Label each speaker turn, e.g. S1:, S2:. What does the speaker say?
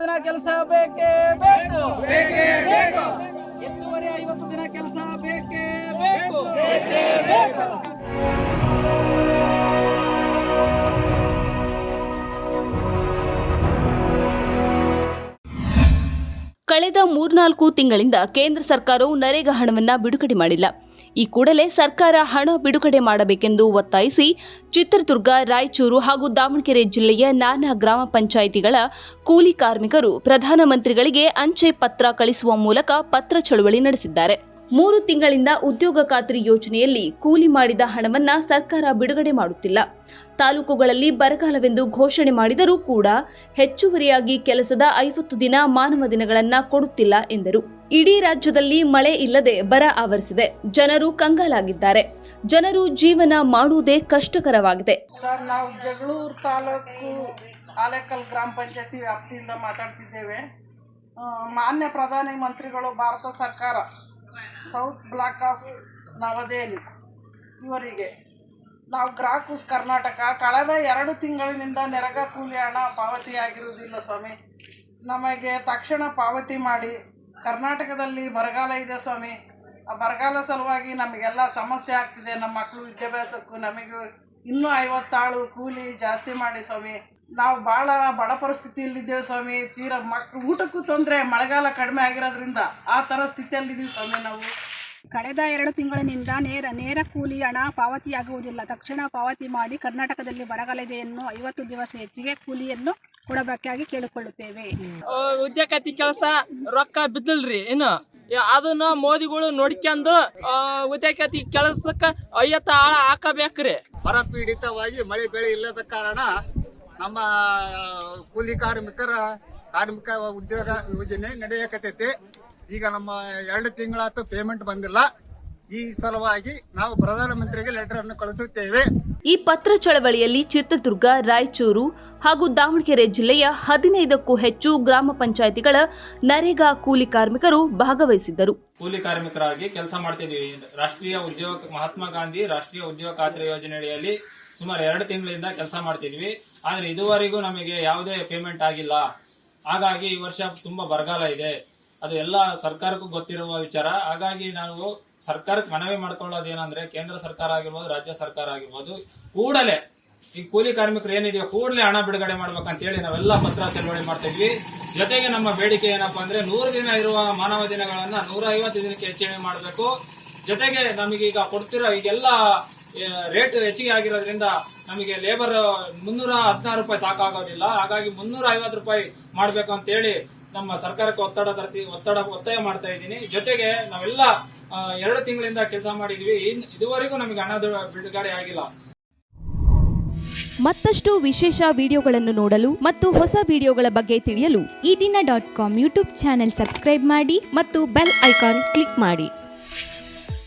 S1: ದಿನ ಕೆಲಸ ಬೇಕೇ ಬೇಕು. ಬೇಕೇ ಬೇಕು. ಹೆಚ್ಚುವರಿ ಐವತ್ತು ದಿನ ಕೆಲಸ ಬೇಕೇ ಬೇಕು. ಬೇಕೇ ಬೇಕು.
S2: ಕಳೆದ ಮೂರ್ನಾಲ್ಕು ತಿಂಗಳಿಂದ ಕೇಂದ್ರ ಸರ್ಕಾರವು ನರೇಗಾ ಹಣವನ್ನು ಬಿಡುಗಡೆ ಮಾಡಿಲ್ಲ. ಈ ಕೂಡಲೇ ಸರ್ಕಾರ ಹಣ ಬಿಡುಗಡೆ ಮಾಡಬೇಕೆಂದು ಒತ್ತಾಯಿಸಿ ಚಿತ್ರದುರ್ಗ, ರಾಯಚೂರು ಹಾಗೂ ದಾವಣಗೆರೆ ಜಿಲ್ಲೆಯ ನಾನಾ ಗ್ರಾಮ ಪಂಚಾಯಿತಿಗಳ ಕೂಲಿ ಕಾರ್ಮಿಕರು ಪ್ರಧಾನಮಂತ್ರಿಗಳಿಗೆ ಅಂಚೆ ಪತ್ರ ಕಳಿಸುವ ಮೂಲಕ ಪತ್ರ ಚಳುವಳಿ ನಡೆಸಿದ್ದಾರೆ. ಮೂರು ತಿಂಗಳಿಂದ ಉದ್ಯೋಗ ಖಾತ್ರಿ ಯೋಜನೆಯಲ್ಲಿ ಕೂಲಿ ಮಾಡಿದ ಹಣವನ್ನ ಸರ್ಕಾರ ಬಿಡುಗಡೆ ಮಾಡುತ್ತಿಲ್ಲ. ತಾಲೂಕುಗಳಲ್ಲಿ ಬರಗಾಲವೆಂದು ಘೋಷಣೆ ಮಾಡಿದರೂ ಕೂಡ ಹೆಚ್ಚುವರಿಯಾಗಿ ಕೆಲಸದ ಐವತ್ತು ದಿನ ಮಾನವ ದಿನಗಳನ್ನು ಕೊಡುತ್ತಿಲ್ಲ ಎಂದರು. ಇಡೀ ರಾಜ್ಯದಲ್ಲಿ ಮಳೆ ಇಲ್ಲದೆ ಬರ ಆವರಿಸಿದೆ. ಜನರು ಕಂಗಾಲಾಗಿದ್ದಾರೆ. ಜನರು ಜೀವನ ಮಾಡುವುದೇ ಕಷ್ಟಕರವಾಗಿದೆ.
S1: ನಾವು ಜಗಳೂರು ತಾಲೂಕು ಆಲೇಕಲ್ ಗ್ರಾಮ ಪಂಚಾಯತಿ ವ್ಯಾಪ್ತಿಯಿಂದ ಮಾತಾಡ್ತಿದ್ದೇವೆ. ಮಾನ್ಯ ಪ್ರಧಾನಿ ಮಂತ್ರಿಗಳು, ಭಾರತ ಸರ್ಕಾರ, ಸೌತ್ ಬ್ಲಾಕ್ ಆಫ್ ನವದೆಹಲಿ ಇವರಿಗೆ. ನಾವು ಗ್ರಾಹಕೂಸ್ ಕರ್ನಾಟಕ, ಕಳೆದ ಎರಡು ತಿಂಗಳಿನಿಂದ ನೆರಗ ಕೂಲಿ ಹಣ ಪಾವತಿಯಾಗಿರುವುದಿಲ್ಲ ಸ್ವಾಮಿ. ನಮಗೆ ತಕ್ಷಣ ಪಾವತಿ ಮಾಡಿ ಕರ್ನಾಟಕದಲ್ಲಿ ಬರಗಾಲ ಇದೆ ಸ್ವಾಮಿ. ಆ ಬರಗಾಲ ಸಲುವಾಗಿ ನಮಗೆಲ್ಲ ಸಮಸ್ಯೆ ಆಗ್ತಿದೆ. ನಮ್ಮ ಮಕ್ಕಳು ವಿದ್ಯಾಭ್ಯಾಸಕ್ಕೂ ನಮಗೂ ಇನ್ನೂ ಐವತ್ತಾಳು ಕೂಲಿ ಜಾಸ್ತಿ ಮಾಡಿ ಸ್ವಾಮಿ. ನಾವು ಭಾಳ ಬಡ ಪರಿಸ್ಥಿತಿಯಲ್ಲಿದ್ದೇವೆ ಸ್ವಾಮಿ. ತೀರ ಮಕ್ಕಳು ಊಟಕ್ಕೂ ತೊಂದರೆ, ಮಳೆಗಾಲ ಕಡಿಮೆ ಆಗಿರೋದ್ರಿಂದ ಆ ಥರ ಸ್ಥಿತಿಯಲ್ಲಿದ್ದೀವಿ ಸ್ವಾಮಿ ನಾವು.
S3: ಕಳೆದ ಎರಡು ತಿಂಗಳಿನಿಂದ ನೇರ ನೇರ ಕೂಲಿ ಹಣ ಪಾವತಿಯಾಗುವುದಿಲ್ಲ. ತಕ್ಷಣ ಪಾವತಿ ಮಾಡಿ ಕರ್ನಾಟಕದಲ್ಲಿ ಬರಗಾಲದೆಯನ್ನು ಐವತ್ತು ದಿವಸ ಹೆಚ್ಚಿಗೆ ಕೂಲಿಯನ್ನು ಕೊಡಬೇಕಾಗಿ ಕೇಳಿಕೊಳ್ಳುತ್ತೇವೆ.
S4: ಉದ್ಯೋಗತಿ ಕೆಲಸ ರೊಕ್ಕ ಬಿದ್ದಲ್ರಿ ಇನ್ನು. ಯ- ಅದನ್ನ ಮೋದಿಗಳು ನೋಡ್ಕೊಂಡು ಉದ್ಯೋಗತಿ ಕೆಲಸಕ್ಕ ಐವತ್ತ ಆಳ ಹಾಕಬೇಕ್ರಿ.
S5: ಬರಪೀಡಿತವಾಗಿ ಮಳೆ ಬೆಳೆ ಇಲ್ಲದ ಕಾರಣ ನಮ್ಮ ಕೂಲಿ ಕಾರ್ಮಿಕರ ಕಾರ್ಮಿಕ ಉದ್ಯೋಗ ಯೋಜನೆ ನಡೆಯಕತೈತಿ ಈಗ ನಮ್ಮ ಎರಡು ತಿಂಗಳಾತು ಪೇಮೆಂಟ್ ಬಂದಿಲ್ಲ. ಈ ಸಲುವಾಗಿ ನಾವು ಪ್ರಧಾನಮಂತ್ರಿಗೆ ಲೆಟರ್ ಅನ್ನು ಕಳಿಸುತ್ತೇವೆ.
S2: ಈ ಪತ್ರ ಚಳವಳಿಯಲ್ಲಿ ಚಿತ್ರದುರ್ಗ ರಾಯಚೂರು ಹಾಗೂ ದಾವಣಗೆರೆ ಜಿಲ್ಲೆಯ ಹದಿನೈದಕ್ಕೂ ಹೆಚ್ಚು ಗ್ರಾಮ ಪಂಚಾಯಿತಿಗಳ ನರೇಗಾ ಕೂಲಿ ಕಾರ್ಮಿಕರು ಭಾಗವಹಿಸಿದ್ದರು.
S6: ಕೂಲಿ ಕಾರ್ಮಿಕರಾಗಿ ಕೆಲಸ ಮಾಡ್ತಿದ್ದೀವಿ. ರಾಷ್ಟ್ರೀಯ ಉದ್ಯೋಗ ಮಹಾತ್ಮ ಗಾಂಧಿ ರಾಷ್ಟ್ರೀಯ ಉದ್ಯೋಗ ಖಾತ್ರಿ ಯೋಜನೆಯಡಿಯಲ್ಲಿ ಸುಮಾರು ಎರಡು ತಿಂಗಳಿಂದ ಕೆಲಸ ಮಾಡ್ತಿದ್ವಿ ಆದ್ರೆ ಇದುವರೆಗೂ ನಮಗೆ ಯಾವುದೇ ಪೇಮೆಂಟ್ ಆಗಿಲ್ಲ. ಹಾಗಾಗಿ ಈ ವರ್ಷ ತುಂಬಾ ಬರಗಾಲ ಇದೆ. ಅದು ಎಲ್ಲ ಸರ್ಕಾರಕ್ಕೂ ಗೊತ್ತಿರುವ ವಿಚಾರ. ಹಾಗಾಗಿ ನಾವು ಸರ್ಕಾರಕ್ಕೆ ಮನವಿ ಮಾಡ್ಕೊಳ್ಳೋದು ಏನಂದ್ರೆ ಕೇಂದ್ರ ಸರ್ಕಾರ ಆಗಿರ್ಬೋದು, ರಾಜ್ಯ ಸರ್ಕಾರ ಆಗಿರ್ಬೋದು, ಕೂಡಲೇ ಈ ಕೂಲಿ ಕಾರ್ಮಿಕರು ಏನಿದೆಯೋ ಕೂಡಲೇ ಹಣ ಬಿಡುಗಡೆ ಮಾಡ್ಬೇಕಂತ ಹೇಳಿ ನಾವೆಲ್ಲ ಪತ್ರ ಚಳವಳಿ ಮಾಡ್ತಾ ಜೊತೆಗೆ ನಮ್ಮ ಬೇಡಿಕೆ ಏನಪ್ಪಾ ಅಂದ್ರೆ ನೂರು ದಿನ ಇರುವ ಮಾನವ ದಿನಗಳನ್ನ ನೂರ ಐವತ್ತು ದಿನಕ್ಕೆ ಹೆಚ್ಚಿಗೆ ಮಾಡಬೇಕು. ಜೊತೆಗೆ ನಮಗೆ ಈಗ ಕೊಡ್ತಿರೋ ಈಗೆಲ್ಲ ರೇಟ್ ಹೆಚ್ಚಿಗೆ ಆಗಿರೋದ್ರಿಂದ ನಮಗೆ ಲೇಬರ್ ಮುನ್ನೂರ ಹದಿನಾರು ರೂಪಾಯಿ ಸಾಕಾಗೋದಿಲ್ಲ. ಹಾಗಾಗಿ ಮುನ್ನೂರ ಐವತ್ತು ರೂಪಾಯಿ ಮಾಡ್ಬೇಕು ಅಂತ ಹೇಳಿ ನಮ್ಮ ಸರ್ಕಾರಕ್ಕೆ ಒತ್ತಡ ತರ್ತಿ, ಒತ್ತಡ, ಒತ್ತಾಯ ಮಾಡ್ತಾ ಇದ್ದೀನಿ. ಜೊತೆಗೆ ನಾವೆಲ್ಲ ಎರಡು ತಿಂಗಳಿಂದ ಕೆಲಸ ಮಾಡಿದ್ವಿ. ಇದುವರೆಗೂ ನಮಗೆ ಹಣ ಬಿಡುಗಡೆ ಆಗಿಲ್ಲ.
S2: ಮತ್ತಷ್ಟು ವಿಶೇಷ ವಿಡಿಯೋಗಳನ್ನು ನೋಡಲು ಮತ್ತು ಹೊಸ ವಿಡಿಯೋಗಳ ಬಗ್ಗೆ ತಿಳಿಯಲು
S7: Ee Dina dot com YouTube channel subscribe ಮಾಡಿ ಮತ್ತು ಬೆಲ್ ಐಕಾನ್ ಕ್ಲಿಕ್ ಮಾಡಿ.